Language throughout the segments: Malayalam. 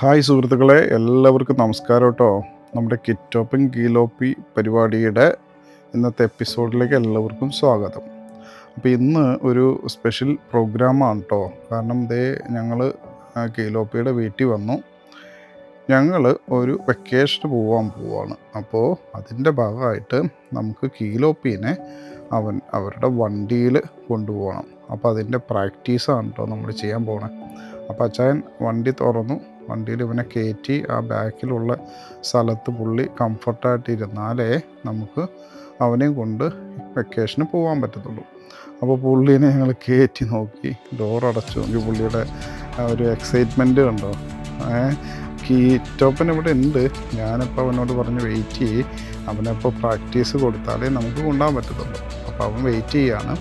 ഹായ് സുഹൃത്തുക്കളെ എല്ലാവർക്കും നമസ്കാരം കേട്ടോ നമ്മുടെ കിറ്റോപ്പൻ ഗീലോപ്പി പരിപാടിയുടെ ഇന്നത്തെ എപ്പിസോഡിലേക്ക് എല്ലാവർക്കും സ്വാഗതം. അപ്പോൾ ഇന്ന് ഒരു സ്പെഷ്യൽ പ്രോഗ്രാമാണ് കേട്ടോ കാരണം ഇതേ ഞങ്ങൾ ഗീലോപ്പിയുടെ വീട്ടിൽ വന്നു. ഞങ്ങൾ ഒരു വെക്കേഷന് പോകാൻ പോവാണ്. അപ്പോൾ അതിന്റെ ഭാഗമായിട്ട് നമുക്ക് കീലോപ്പീനെ അവൻ അവരുടെ വണ്ടിയിൽ കൊണ്ടുപോകണം. അപ്പോൾ അതിന്റെ പ്രാക്ടീസാണ് കേട്ടോ നമ്മൾ ചെയ്യാൻ പോകണേ അപ്പോൾ അച്ചായൻ വണ്ടി തുറന്നു. വണ്ടിയിൽ ഇവനെ കയറ്റി ആ ബാക്കിലുള്ള സ്ഥലത്ത് പുള്ളി കംഫർട്ടായിട്ട് ഇരുന്നാലേ നമുക്ക് അവനെയും കൊണ്ട് വെക്കേഷന് പോകാൻ പറ്റത്തുള്ളൂ. അപ്പോൾ പുള്ളീനെ ഞങ്ങൾ കയറ്റി നോക്കി ഡോർ അടച്ചു നോക്കി. പുള്ളിയുടെ ഒരു എക്സൈറ്റ്മെന്റ് കണ്ടോ? കീറ്റോപ്പൻ ഇവിടെ ഉണ്ട്. ഞാനിപ്പോൾ അവനോട് പറഞ്ഞ് വെയിറ്റ് ചെയ്യ്. അവനപ്പോൾ പ്രാക്ടീസ് കൊടുത്താലേ നമുക്ക് കൊണ്ടുപോകാൻ പറ്റത്തുള്ളൂ. അപ്പോൾ അവൻ വെയിറ്റ് ചെയ്യാണ്.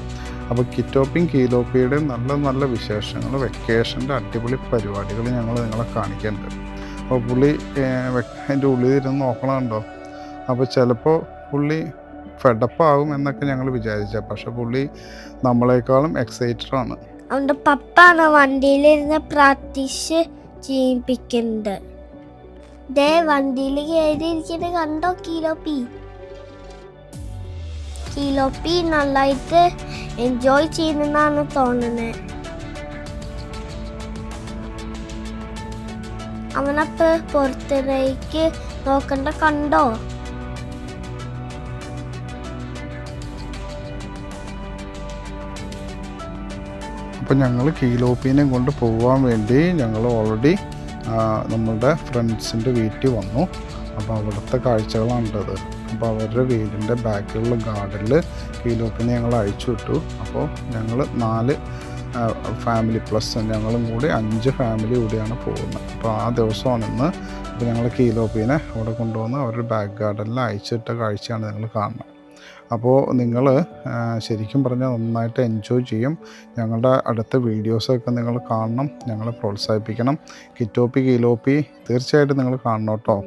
അപ്പോൾ കിറ്റോപ്പിയും കീലോപ്പിയുടെ നല്ല നല്ല വിശേഷങ്ങൾ വെക്കേഷന്റെ അടിപൊളി പരിപാടികൾ ഞങ്ങൾ നിങ്ങളെ കാണിക്കുന്നുണ്ട് അപ്പോൾ പുള്ളി അതിന്റെ ഉള്ളിൽ ഇരുന്ന് നോക്കണമുണ്ടോ അപ്പോൾ ചിലപ്പോൾ പുള്ളി ഫെഡപ്പാകും എന്നൊക്കെ ഞങ്ങൾ വിചാരിച്ച. പക്ഷെ പുള്ളി നമ്മളെക്കാളും എക്സൈറ്റഡ് ആണ്. അവന്റെ പപ്പാണ് വണ്ടിയിലിരുന്ന് പ്രാക്ടീസ് ചെയ്യിപ്പിക്കുന്നത് ദേ വണ്ടിയിൽ കയറിയിരിക്കുന്നത് കണ്ടോ കിലോപ്പി? കിലോപ്പി നന്നായിട്ട് എൻജോയ് ചെയ്യുന്നതാണ് തോന്നുന്നത് അവനപ്പോ പുറത്തേക്ക് നോക്കണ്ട കണ്ടോ? അപ്പം ഞങ്ങൾ കീലോപ്പീനെ കൊണ്ട് പോകാൻ വേണ്ടി ഞങ്ങൾ ഓൾറെഡി നമ്മളുടെ ഫ്രണ്ട്സിന്റെ വീട്ടിൽ വന്നു. അപ്പോൾ അവിടുത്തെ കാഴ്ചകളാണിട്ടത് അപ്പോൾ അവരുടെ വീടിന്റെ ബാക്കിലുള്ള ഗാർഡനിൽ കീലോപ്പിന് ഞങ്ങൾ അയച്ചു വിട്ടു. അപ്പോൾ ഞങ്ങൾ നാല് ഫാമിലി പ്ലസ് ഞങ്ങളും കൂടി അഞ്ച് ഫാമിലി കൂടിയാണ് പോകുന്നത്. അപ്പോൾ ആ ദിവസമാണ് ഇന്ന് അപ്പോൾ ഞങ്ങൾ കീലോപ്പീനെ അവിടെ കൊണ്ടുവന്ന് അവരുടെ ബാക്ക് ഗാർഡനിൽ അയച്ചിട്ട കാഴ്ചയാണ് ഞങ്ങൾ കാണുന്നത്. അപ്പോൾ നിങ്ങൾ ശരിക്കും പറഞ്ഞാൽ നന്നായിട്ട് എൻജോയ് ചെയ്യും. ഞങ്ങളുടെ അടുത്ത വീഡിയോസൊക്കെ നിങ്ങൾ കാണണം ഞങ്ങളെ പ്രോത്സാഹിപ്പിക്കണം. കിറ്റോപ്പി കീലോപ്പി തീർച്ചയായിട്ടും നിങ്ങൾ കാണണം കേട്ടോ.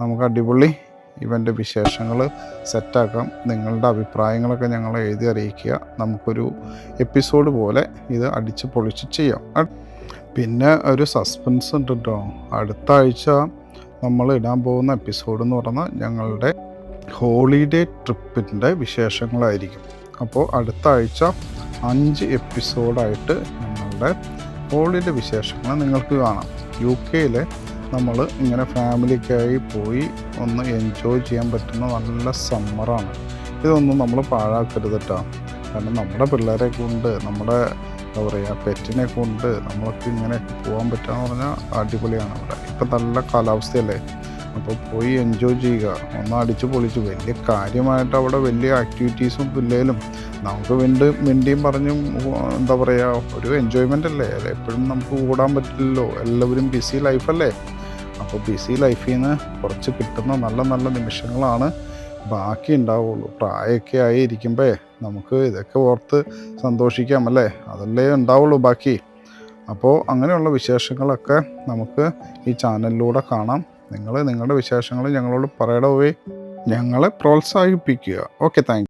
നമുക്ക് അടിപൊളി ഇവന്റെ വിശേഷങ്ങൾ സെറ്റാക്കാം. നിങ്ങളുടെ അഭിപ്രായങ്ങളൊക്കെ ഞങ്ങളെ എഴുതി അറിയിക്കുക. നമുക്കൊരു എപ്പിസോഡ് പോലെ ഇത് അടിച്ച് പൊളിച്ച് ചെയ്യാം. പിന്നെ ഒരു സസ്പെൻസ് ഉണ്ട് കേട്ടോ അടുത്ത ആഴ്ച നമ്മൾ ഇടാൻ പോകുന്ന എപ്പിസോഡ് എന്ന് പറഞ്ഞാൽ ഞങ്ങളുടെ ഹോളിഡേ ട്രിപ്പിന്റെ വിശേഷങ്ങളായിരിക്കും. അപ്പോൾ അടുത്ത ആഴ്ച അഞ്ച് എപ്പിസോഡായിട്ട് ഞങ്ങളുടെ ഹോളിഡേ വിശേഷങ്ങൾ നിങ്ങൾക്ക് കാണാം. യു കെയിലെ നമ്മൾ ഇങ്ങനെ ഫാമിലിക്കായി പോയി ഒന്ന് എൻജോയ് ചെയ്യാൻ പറ്റുന്ന നല്ല സമ്മറാണ് ഇതൊന്നും നമ്മൾ പാഴാക്കരുത് കേട്ടോ കാരണം നമ്മുടെ പിള്ളേരെ കൊണ്ട് നമ്മുടെ എന്താ പറയുക പെറ്റിനെ കൊണ്ട് നമ്മൾക്ക് ഇങ്ങനെ പോകാൻ പറ്റുകയെന്ന് പറഞ്ഞാൽ അടിപൊളിയാണ് അവിടെ ഇപ്പം നല്ല കാലാവസ്ഥയല്ലേ? അപ്പോൾ പോയി എൻജോയ് ചെയ്യുക. ഒന്ന് അടിച്ച് പൊളിച്ച്. വലിയ കാര്യമായിട്ട് അവിടെ വലിയ ആക്ടിവിറ്റീസും ഇല്ലേലും നമുക്ക് വീണ്ടും മിണ്ടിയും പറഞ്ഞും എന്താ പറയുക ഒരു എൻജോയ്മെന്റ് അല്ലേ? എപ്പോഴും നമുക്ക് കൂടാൻ പറ്റില്ലല്ലോ? എല്ലാവരും ബിസി ലൈഫല്ലേ അപ്പോൾ ബിസി ലൈഫിൽ നിന്ന് കുറച്ച് കിട്ടുന്ന നല്ല നല്ല നിമിഷങ്ങളാണ് ബാക്കി ഉണ്ടാവുള്ളൂ. പ്രായമൊക്കെ ആയി ഇരിക്കുമ്പോൾ നമുക്ക് ഇതൊക്കെ ഓർത്ത് സന്തോഷിക്കാം അല്ലേ? അതല്ലേ ഉണ്ടാവുള്ളൂ ബാക്കി. അപ്പോൾ അങ്ങനെയുള്ള വിശേഷങ്ങളൊക്കെ നമുക്ക് ഈ ചാനലിലൂടെ കാണാം. നിങ്ങൾ നിങ്ങളുടെ വിശേഷങ്ങൾ ഞങ്ങളോട് പറയണ പോയി ഞങ്ങളെ പ്രോത്സാഹിപ്പിക്കുക. Okay thank